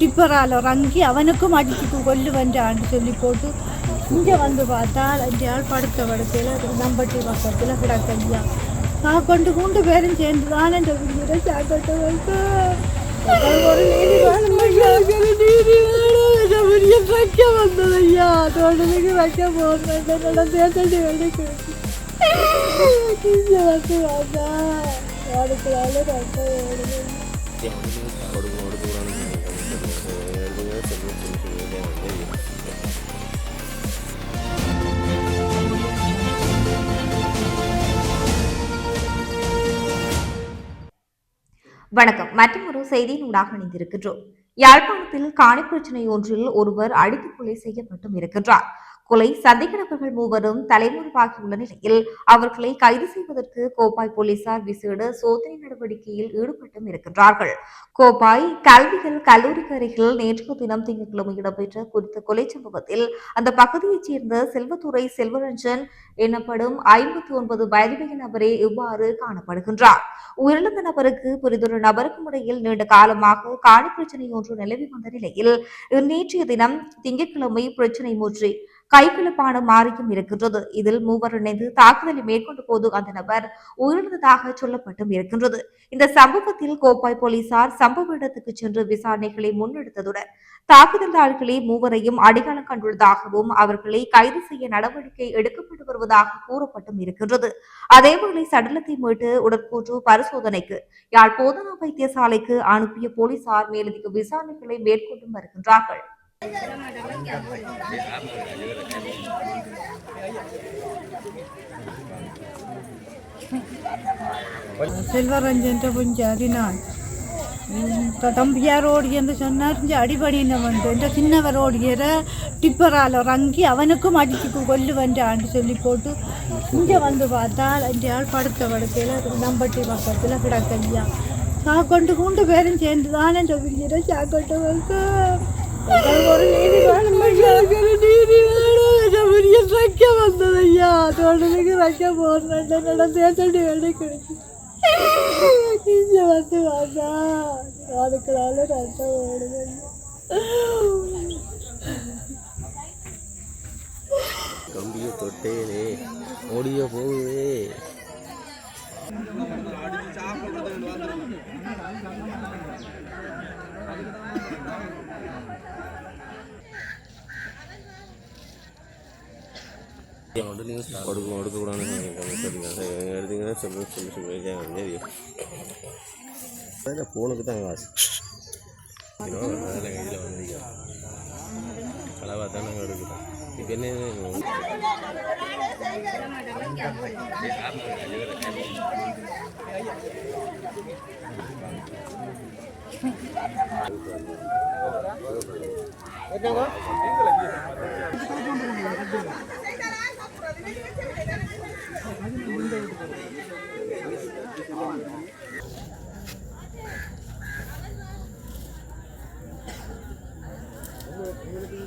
டிப்பரால் இறங்கி அவனுக்கும் அடிச்சுட்டு கொல்லுவன்றான்னு சொல்லி போட்டு இங்கே வந்து பார்த்தால் அஞ்சு ஆள் படுத்த படுக்கையில் நம்பட்டி பக்கத்தில் கிடக்கையா நான் கொண்டு கொண்டு பேரும் சேர்ந்து தான் என்ற வீடு சாக்கட்டை இந்த பெரிய வைக்க வந்தது ஐயா தோட்டத்துக்கு வைக்க போகிறேன் என்னோட தேர்தல் வேலைக்கு இங்கே வந்து வந்தா அடுக்கலால ரெட்டை ஓடுது வணக்கம். மற்றும் ஒரு செய்தியினூடாக இணைந்திருக்கின்றோம். யாழ்ப்பாணத்தில் காணி பிரச்சனை ஒன்றில் ஒருவர் அடித்து கொலை செய்யப்பட்டும் இருக்கின்றார். கொலை சந்தேக மூவரும் தலைமுறைவாகியுள்ள நிலையில் அவர்களை கைது செய்வதற்கு கோப்பாய் போலீசார் விசேட சோதனை நடவடிக்கையில் ஈடுபட்டும் இருக்கின்றார்கள். கோப்பாய் கல்விகள் கல்லூரிக்கு அருகில் நேற்று தினம் திங்கட்கிழமை இடம்பெற்ற குறித்த கொலை சம்பவத்தில் அந்த பகுதியைச் சேர்ந்த செல்வத்துறை செல்வரஞ்சன் எனப்படும் ஐம்பத்தி ஒன்பது வயதுடைய நபரே இவ்வாறு காணப்படுகின்றார். உயிரிழந்த நபருக்கு புரிதொரு நபருக்கும் இடையில் நீண்ட காலமாக காணி பிரச்சனை ஒன்று நிலவி வந்த நிலையில் நேற்றைய தினம் திங்கட்கிழமை பிரச்சனை முற்றி கைகலப்பான மாறியும் இருக்கின்றது. இதில் மூவர் இணைந்து தாக்குதலை மேற்கொண்ட போது அந்த நபர் உயிரிழந்ததாக சொல்லப்பட்டும் இருக்கின்றது. இந்த சம்பவத்தில் கோப்பாய் போலீசார் சம்பவ இடத்துக்கு சென்று விசாரணைகளை முன்னெடுத்ததுடன் தாக்குதல்தாரிகளே மூவரையும் அடையாளம் கண்டுள்ளதாகவும் அவர்களை கைது செய்ய நடவடிக்கை எடுக்கப்பட்டு வருவதாக கூறப்பட்டும் இருக்கின்றது. அதேவேளை சடலத்தை மீட்டு உடற்கூற்று பரிசோதனைக்கு யாழ் போதனா வைத்தியசாலைக்கு அனுப்பிய போலீசார் மேலதிக விசாரணைகளை மேற்கொண்டும் வருகின்றார்கள். செல்வரஞ்சன்ற கொஞ்சம் அறினான் தம்பியார் ஓடியன்னு சொன்னார். இங்கே வந்து இந்த சின்னவர் ஓடியற டிப்பரால் இறங்கி அவனுக்கும் அடிச்சுக்கு கொல்லு வந்தான்னு சொல்லி போட்டு இங்கே வந்து பார்த்தால் அந்த ஆள் படுத்த படுக்கையில் நம்பட்டி பக்கத்தில் கிடக்கையா சாக்கொண்டு கூண்டு பேரும் சேர்ந்து தானே என்ற சாக்கொண்டு வந்து வைக்க ஒரு நீதி வேணும் ஐயா, ஒரு நீதி வேணும் இந்த பெரிய வைக்க வந்தது ஐயா தோட்டத்துக்கு வைக்க போகிறேன் என்னோட தேர்தல் வேலைக்கு நீங்கள் கொடுக்கக்கூடாதுன்னு சொல்லிங்க எடுத்தீங்கன்னா சொல்லி சொல்லி சொல்லி சரி அதில் ஃபோனுக்கு தான் காசு அதில் இதில் தான் நாங்கள் எடுக்கிறோம் இப்போ என்ன Thank